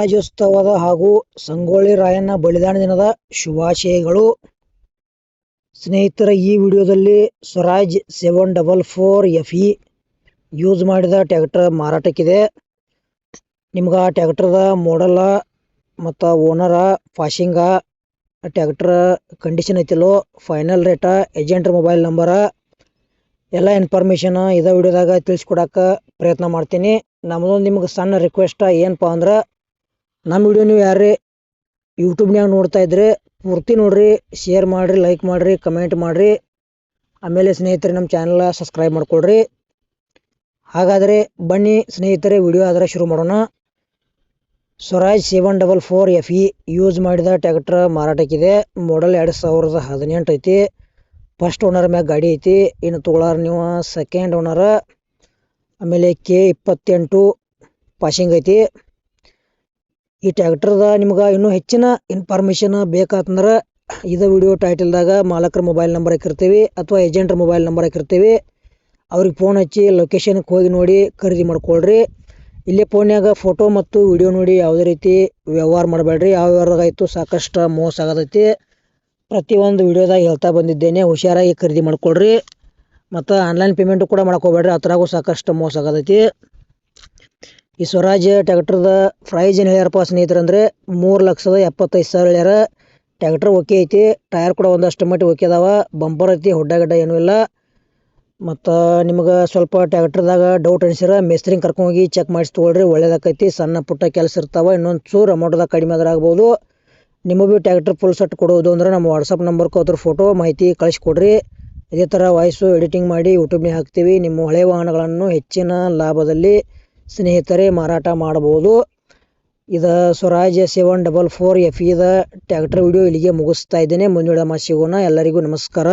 ರಾಜ್ಯೋತ್ಸವದ ಹಾಗೂ ಸಂಗೊಳ್ಳಿ ರಾಯಣ್ಣ ಬಲಿದಾನ ದಿನದ ಶುಭಾಶಯಗಳು. ಸ್ನೇಹಿತರ, ಈ ವಿಡಿಯೋದಲ್ಲಿ Swaraj seven double four F E use ಮಾಡಿದ ಟ್ಯಾಕ್ಟರ್ ಮಾರಾಟಕ್ಕಿದೆ. ನಿಮ್ಗೆ ಆ ಟ್ಯಾಕ್ಟರ್ದ ಮಾಡಲ ಮತ್ತು ಓನರ ಫಾಶಿಂಗ ಟ್ಯಾಕ್ಟರ್ ಕಂಡೀಷನ್ ಐತಿಲ್ಲೋ ಫೈನಲ್ ರೇಟ ಏಜೆಂಟ್ರ ಮೊಬೈಲ್ ನಂಬರ ಎಲ್ಲ ಇನ್ಫಾರ್ಮೇಷನ್ ಇದೇ ವಿಡಿಯೋದಾಗ ತಿಳಿಸ್ಕೊಡಕ್ಕೆ ಪ್ರಯತ್ನ ಮಾಡ್ತೀನಿ. ನಮ್ಮದೊಂದು ನಿಮ್ಗೆ ಸಣ್ಣ ರಿಕ್ವೆಸ್ಟ್ ಏನಪ್ಪ ಅಂದ್ರೆ ನಮ್ಮ ವಿಡಿಯೋ ನೀವು ಯಾರೇ ಯೂಟ್ಯೂಬ್ನ್ಯಾಗ ನೋಡ್ತಾ ಇದ್ರೆ, ಪೂರ್ತಿ ನೋಡ್ರಿ ಶೇರ್ ಮಾಡಿರಿ ಲೈಕ್ ಮಾಡಿರಿ ಕಮೆಂಟ್ ಮಾಡಿರಿ. ಆಮೇಲೆ ಸ್ನೇಹಿತರೆ, ನಮ್ಮ ಚಾನಲ್ ಸಬ್ಸ್ಕ್ರೈಬ್ ಮಾಡ್ಕೊಳ್ರಿ. ಹಾಗಾದರೆ ಬನ್ನಿ ಸ್ನೇಹಿತರೆ ವಿಡಿಯೋ ಆದರೆ ಶುರು ಮಾಡೋಣ. Swaraj seven double four F E use ಮಾಡಿದ ಟ್ಯಾಕ್ಟ್ರ್ ಮಾರಾಟಕ್ಕಿದೆ. ಮಾಡಲ್ ಎರಡು ಸಾವಿರದ ಹದಿನೆಂಟು ಐತಿ. ಫಸ್ಟ್ ಓನರ್ ಮ್ಯಾಗ ಗಾಡಿ ಐತಿ. ಇನ್ನು ತೊಗೊಳಾರ ನೀವು ಸೆಕೆಂಡ್ ಓನರ ಆಮೇಲೆ ಕೆ ಇಪ್ಪತ್ತೆಂಟು ಪಾಸಿಂಗ್ ಐತಿ. ಈ ಟ್ಯಾಕ್ಟರ್ದ ನಿಮ್ಗೆ ಇನ್ನೂ ಹೆಚ್ಚಿನ ಇನ್ಫಾರ್ಮೇಷನ್ ಬೇಕಾತಂದ್ರೆ ಇದು ವಿಡಿಯೋ ಟೈಟಲ್ದಾಗ ಮಾಲಕರ ಮೊಬೈಲ್ ನಂಬರ್ ಹಾಕಿರ್ತೀವಿ ಅಥವಾ ಏಜೆಂಟ್ರ ಮೊಬೈಲ್ ನಂಬರ್ ಹಾಕಿರ್ತೀವಿ. ಅವ್ರಿಗೆ ಫೋನ್ ಹಚ್ಚಿ ಲೊಕೇಶನ್ಗೆ ಹೋಗಿ ನೋಡಿ ಖರೀದಿ ಮಾಡ್ಕೊಳ್ರಿ. ಇಲ್ಲೇ ಫೋನ್ಯಾಗ ಫೋಟೋ ಮತ್ತು ವಿಡಿಯೋ ನೋಡಿ ಯಾವುದೇ ರೀತಿ ವ್ಯವಹಾರ ಮಾಡಬೇಡ್ರಿ. ಯಾವ ವ್ಯವಹಾರದಾಗಾಯಿತು ಸಾಕಷ್ಟು ಮೋಸ ಆಗತೈತಿ. ಪ್ರತಿಯೊಂದು ವಿಡಿಯೋದಾಗ ಹೇಳ್ತಾ ಬಂದಿದ್ದೇನೆ. ಹುಷಾರಾಗಿ ಖರೀದಿ ಮಾಡ್ಕೊಳ್ರಿ. ಮತ್ತು ಆನ್ಲೈನ್ ಪೇಮೆಂಟು ಕೂಡ ಮಾಡ್ಕೋಬೇಡ್ರಿ ಅದ್ರಾಗೂ ಸಾಕಷ್ಟು ಮೋಸ ಆಗತೈತಿ. ಈ ಸ್ವರಾಜ್ ಟ್ಯಾಕ್ಟರ್ದ ಪ್ರೈಸ್ ಏನು ಹೇಳ್ಯಾರಪ್ಪ ಸ್ನೇಹಿತರೆ ಅಂದರೆ ಮೂರು ಲಕ್ಷದ ಎಪ್ಪತ್ತೈದು ಸಾವಿರ ಹೇಳ್ಯಾರ. ಟ್ಯಾಕ್ಟರ್ ಓಕೆ ಐತಿ, ಟೈರ್ ಕೂಡ ಒಂದಷ್ಟು ಮಟ್ಟಿಗೆ ಓಕೆ ಅದಾವ, ಬಂಪರ್ ಐತಿ ಹುಡ್ಡಾಗಡ್ಡ ಗಡ್ಡ ಏನೂ ಇಲ್ಲ. ಮತ್ತು ನಿಮ್ಗೆ ಸ್ವಲ್ಪ ಟ್ಯಾಕ್ಟರ್ದಾಗ ಡೌಟ್ ಅನಿಸಿರ ಮೇಸ್ತ್ರಿಂಗ್ ಕರ್ಕೊಂಡೋಗಿ ಚೆಕ್ ಮಾಡಿಸಿ ತೊಗೊಳ್ರಿ, ಒಳ್ಳೇದಾಕೈತಿ, ಸಣ್ಣ ಪುಟ್ಟ ಕೆಲಸ ಇರ್ತಾವೆ ಇನ್ನೊಂದು ಚೂರು ಅಮೌಂಟ್ದಾಗ ಕಡಿಮೆ ಆದ್ರೆ ಆಗ್ಬೋದು. ನಿಮಗೆ ಭೀ ಟ್ಯಾಕ್ಟರ್ ಫುಲ್ ಸೆಟ್ ಕೊಡೋದು ಅಂದ್ರೆ ನಮ್ಮ ವಾಟ್ಸಪ್ ನಂಬರ್ಗೆ ಅದ್ರ ಫೋಟೋ ಮಾಹಿತಿ ಕಳಿಸ್ಕೊಡ್ರಿ ಇದೇ ಥರ ವಾಯ್ಸು ಎಡಿಟಿಂಗ್ ಮಾಡಿ ಯೂಟ್ಯೂಬ್ನಾಗ ಹಾಕ್ತೀವಿ, ನಿಮ್ಮ ಹಳೆ ವಾಹನಗಳನ್ನು ಹೆಚ್ಚಿನ ಲಾಭದಲ್ಲಿ ಸ್ನೇಹಿತರೆ, ಮಾರಾಟ ಮಾಡಬಹುದು. ಇದು Swaraj seven double four F ಇದ ಟ್ಯಾಕ್ಟರ್ ವಿಡಿಯೋ ಇಲ್ಲಿಗೆ ಮುಗಿಸ್ತಾ ಇದ್ದೇನೆ. ಮುಂದಿನ ಸಿಗೋಣ. ಎಲ್ಲರಿಗೂ ನಮಸ್ಕಾರ.